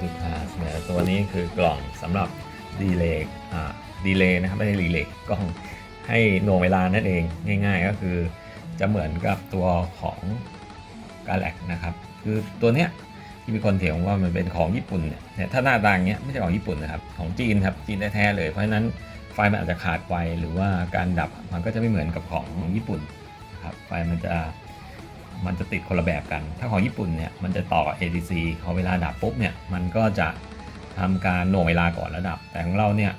นี่ร้านช็อปดูคาสเนี่ยตัวนี้คือกล่องสำหรับดีเลย์อ่าดีเลย์นะครับไม่ใช่รีเลย์กล่องให้หน่วงเวลานั่นเองง่าย ๆ ก็คือจะเหมือนกับตัวของกาแล็กนะครับ คือตัวเนี้ยที่มีคนเถียงว่ามันเป็นของญี่ปุ่นเนี่ยเนี่ยถ้าหน้าตาอย่างเงี้ยไม่ใช่ของญี่ปุ่นนะครับ ของจีนครับจีนแท้ๆเลย เพราะฉะนั้นไฟมันอาจจะขาดไวหรือว่าการดับมันก็จะไม่เหมือนกับของญี่ปุ่นครับไฟมันจะ มันจะติดคนละแบบกัน ถ้าของญี่ปุ่นเนี่ยมันจะต่อกับ ATC พอเวลาดับปุ๊บเนี่ยมันก็จะทำการหน่วงเวลาก่อนแล้วดับ แต่ของเราเนี่ย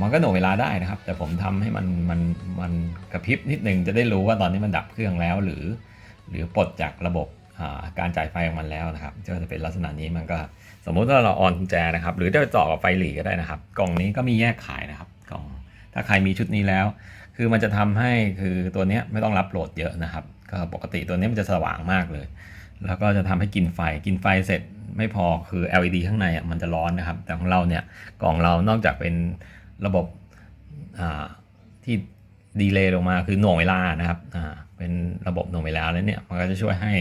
มันก็หน่วงเวลาได้นะครับ แต่ผมทำให้มันมันมันกระพริบนิดนึงจะได้รู้ว่าตอนนี้มันดับเครื่องแล้วหรือ หรือปลดจากระบบาการจ่ายไฟของมันแล้วนะครับก็จะเป็นลักษณะนี้มันก็สมมุติว่าเราออนกุญแจนะครับ หรือจะต่อกับไฟหลีก็ได้นะครับ กล่องนี้ก็มีแยกขายนะครับกล่องถ้าใครมีชุดนี้แล้ว คือมันจะทำให้คือตัวนี้ไม่ต้องรับโหลดเยอะนะครับ ก็ปกติตัวนี้มันจะสว่างมากเลย แล้วก็จะทำให้กินไฟ กินไฟเสร็จไม่พอคือ LED ข้างในอะมันจะร้อนนะครับ แต่ของเราเนี่ยกล่องเรานอกจากเป็นระบบที่ ดีเลย์ลงมาคือหน่วงเวลานะครับอ่าเป็นระบบหน่วงเวลาแล้วเนี่ยมันก็จะช่วยให้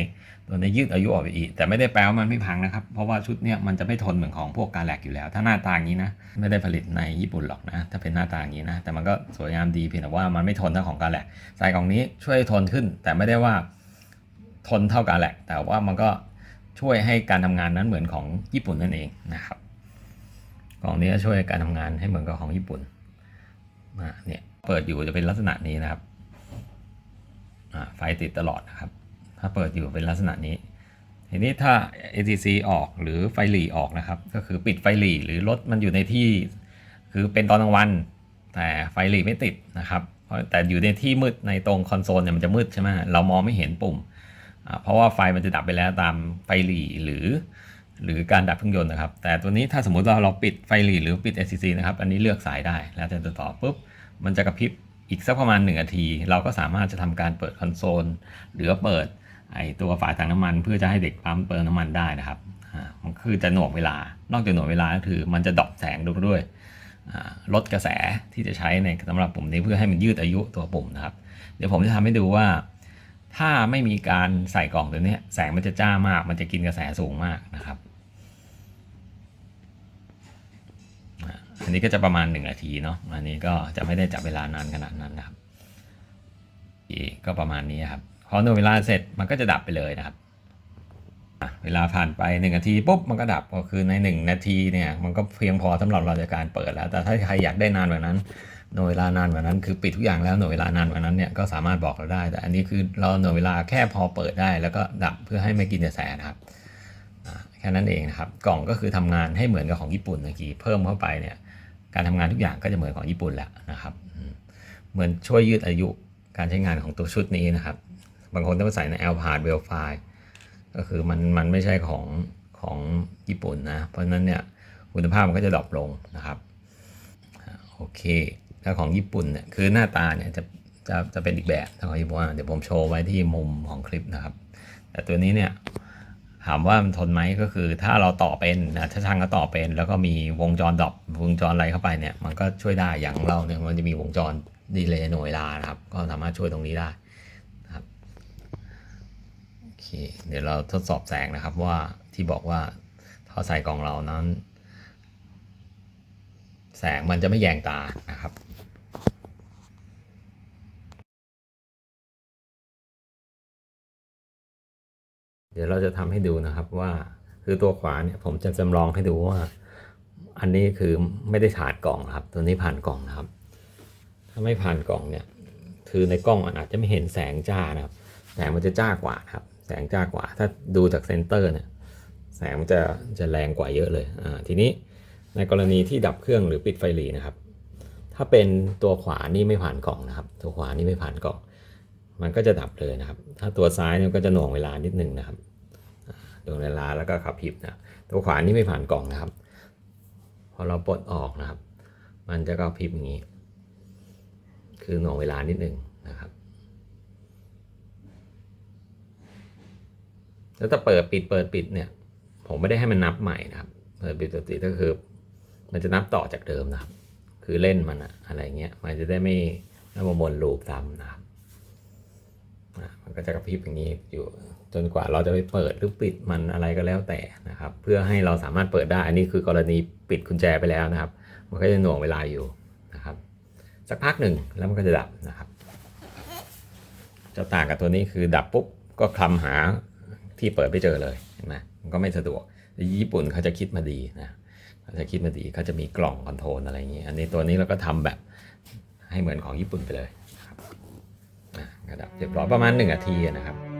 ตัวนี้ยืดอายุออกไปอีก แต่ไม่ได้แปลว่ามันไม่พังนะครับ เพราะว่าชุดเนี่ยมันจะไม่ทนเหมือนของพวกการแลกอยู่แล้ว ถ้าหน้าตาอย่างนี้นะไม่ได้ผลิตในญี่ปุ่นหรอกนะถ้าเป็นหน้าตาอย่างนี้นะแต่มันก็สวยงามดีเพียงแต่ว่ามันไม่ทนเท่าของการแลกใส่กล่องนี้ช่วยทนขึ้น แต่ไม่ได้ว่าทนเท่ากันและแต่ว่ามันก็ช่วยให้การทำงานนั้นเหมือนของญี่ปุ่นนั่นเองนะครับกล่องนี้ช่วยการทำงานให้เหมือนกับของญี่ปุ่นอ่าเนี่ย เปิดอยู่จะเป็นลักษณะนี้นะครับไฟติดตลอดนะครับ ถ้าเปิดอยู่เป็นลักษณะนี้ ทีนี้ถ้า ATC ออกหรือไฟหลีออกนะครับ ก็คือปิดไฟหลีหรือรถมันอยู่ในที่คือเป็นตอนกลางวัน แต่ไฟหลีไม่ติดนะครับเพราะแต่อยู่ในที่มืดในตรงคอนโซลเนี่ยมันจะมืดใช่ไหมเรามองไม่เห็นปุ่ม เพราะว่าไฟมันจะดับไปแล้วตามไฟหลีหรือ หรือการดับเครื่องยนต์นะครับ แต่ตัวนี้ถ้าสมมุติว่าเราปิดไฟหลีหรือปิด SCC นะครับ อันนี้เลือกสายได้แล้วแต่ตัวต่อปุ๊บ มันจะกระพริบอีกสักประมาณ1นาที เราก็สามารถจะทำการเปิดคอนโซล หรือเปิดไอตัวฝาถังน้ำมัน เพื่อจะให้เด็กปั๊มเติมน้ำมันได้นะครับอ่ามันคือจะหน่วงเวลา นอกจากหน่วงเวลาก็คือมันจะดอปแสงลงด้วยลดกระแสที่จะใช้ในสำหรับปุ่มนี้เพื่อให้มันยืดอายุตัวปุ่มนะครับ เดี๋ยวผมจะทำให้ดูว่า ถ้าไม่มีการใส่กล่องตัวนี้แสงมันจะจ้ามาก มันจะกินกระแสสูงมากนะครับอะ อันนี้ก็จะประมาณ 1 นาทีเนาะอันนี้ก็จะไม่ได้จับเวลานานขนาดนั้นนะครับอีกก็ประมาณนี้ครับพอหน่วยเวลาเสร็จมันก็จะดับไปเลยนะครับเวลาผ่านไป 1 นาทีปุ๊บมันก็ดับก็คือใน 1 นาทีเนี่ยมันก็เพียงพอสำหรับเราในการเปิดแล้ว แต่ถ้าใครอยากได้นานกว่านั้นหน่วยเวลานานกว่านั้นคือปิดทุกอย่างแล้วหน่วยเวลานานกว่านั้นเนี่ยก็สามารถบอกเราได้ แต่อันนี้คือเราหน่วยเวลาแค่พอเปิดได้ แล้วก็ดับเพื่อให้ไม่กินกระแสนะครับแค่นั้นเองนะครับกล่องก็คือทำงานให้เหมือนกับของญี่ปุ่นเมื่อกี้เพิ่มเข้าไปเนี่ย การทำงานทุกอย่างก็จะเหมือนของญี่ปุ่นแหละนะครับ เหมือนช่วยยืดอายุการใช้งานของตัวชุดนี้นะครับ บางคนต้องใส่ใน a l p a r d w e l f i ก็คือมันมันไม่ใช่ของของญี่ปุ่นนะ เพราะฉะนั้นเนี่ยคุณภาพมันก็จะดรอปลงนะครับโอเคถ้าของญี่ปุ่นเนี่ยคือหน้าตาเนี่ยจะจะจะเป็นอีกแบบถ้าของญี่ปุ่นเดี๋ยวผมโชว์ไว้ที่มุมของคลิปนะครับ แต่ตัวนี้เนี่ย ถามว่ามันทนไหมก็คือถ้าเราต่อเป็นนะถ้าช่างก็ต่อเป็น แล้วก็มีวงจรดรอปวงจรอะไรเข้าไปเนี่ย มันก็ช่วยได้อย่างเราเนี่ยมันจะมีวงจรดีเลย์หน่วยลานะครับ ก็สามารถช่วยตรงนี้ได้นะครับโอเคเดี๋ยวเราทดสอบแสงนะครับว่าที่บอกว่าท่อใส่กล่องเรานั้น แสงมันจะไม่แยงตานะครับ เดี๋ยวเราจะทำให้ดูนะครับว่าคือตัวขวาเนี่ยผมจะจำลองให้ดูว่า อันนี้คือไม่ได้ผ่านกล่องครับ ตัวนี้ผ่านกล่องนะครับ ถ้าไม่ผ่านกล่องเนี่ยคือในกล้องอาจจะไม่เห็นแสงจ้านะครับ แสงมันจะจ้ากว่าครับ แสงจ้ากว่า ถ้าดูจากเซนเตอร์เนี่ยแสงมันจะจะแรงกว่าเยอะเลยอ่าทีนี้ในกรณีที่ดับเครื่องหรือปิดไฟหลีนะครับ ถ้าเป็นตัวขวานี่ไม่ผ่านกล่องนะครับ ตัวขวานี่ไม่ผ่านกล่อง มันก็จะดับเลยนะครับ ถ้าตัวซ้ายเนี่ยก็จะหน่วงเวลานิดนึงนะครับหน่วงเวลาแล้วก็ขับพิบนะตัวขวานี่ไม่ผ่านกล่องนะครับ พอเราปลดออกนะครับ มันจะกระพริบอย่างนี้ คือหน่วงเวลานิดนึงนะครับแล้วถ้าเปิดปิดเปิดปิดเนี่ย ผมไม่ได้ให้มันนับใหม่นะครับ เปิดปิดเปิดปิดก็คือ มันจะนับต่อจากเดิมนะครับ คือเล่นมันอะอะไรเงี้ย มันจะได้ไม่ไม่มาวนลูปซ้ำนะครับ มันก็จะกระพริบอย่างนี้อยู่จนกว่าเราจะไปเปิดหรือปิดมันอะไรก็แล้วแต่นะครับ เพื่อให้เราสามารถเปิดได้ อันนี้คือกรณีปิดกุญแจไปแล้วนะครับ มันก็จะหน่วงเวลาอยู่นะครับ สักพักหนึ่งแล้วมันก็จะดับนะครับจะต่างกับตัวนี้คือดับปุ๊บก็คลำหาที่เปิดไม่เจอเลยเห็นไหมมันก็ไม่สะดวกญี่ปุ่นเขาจะคิดมาดีนะเขาจะคิดมาดีเขาจะมีกล่องคอนโทรลอะไรอย่างนี้ อันนี้ตัวนี้เราก็ทำแบบให้เหมือนของญี่ปุ่นไปเลย นะครับอะก็ดับเรียบร้อยประมาณหนึ่งนาทีนะครับ